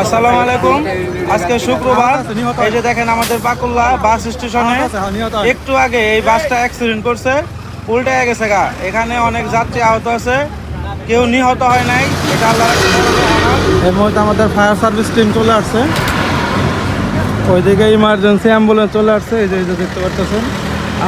আসসালামু আলাইকুম আজকে শুক্রবার। এই যে দেখেন আমাদের বাকুল্লা বাস স্টেশনে। একটু আগে এই বাসটা অ্যাক্সিডেন্ট করছে। উল্টে গেছে গা। এখানে অনেক যাত্রী আহত আছে। কেউ নিহত হয় নাই। এটা এর মধ্যে আমাদের ফায়ার সার্ভিস টিম চলে আসছে। ওইদিকে ইমার্জেন্সি অ্যাম্বুলেন্স চলে আসছে। এই যে, এই দেখতে পাচ্ছেন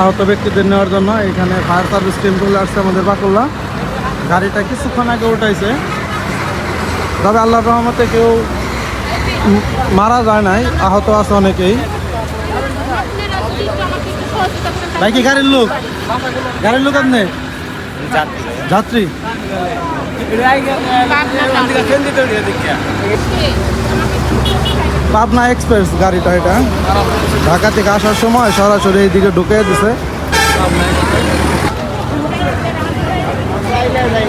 আহত ব্যক্তিদের নেওয়ার জন্য এখানে ফায়ার সার্ভিস টিম চলে আসছে আমাদের বাকুল্লা। গাড়িটা কিছুক্ষণ আগে উঠাইছে। তবে আল্লাহর রহমতে কেউ মারা যায় নাই আহত আছে অনেকেই। ভাই কি গাড়ির লোক? গাড়ির লোক আপনি? যাত্রী। পাবনা এক্সপ্রেস গাড়িটা এটা। ঢাকা থেকে আসার সময় সরাসরি এইদিকে ঢুকে দিছে।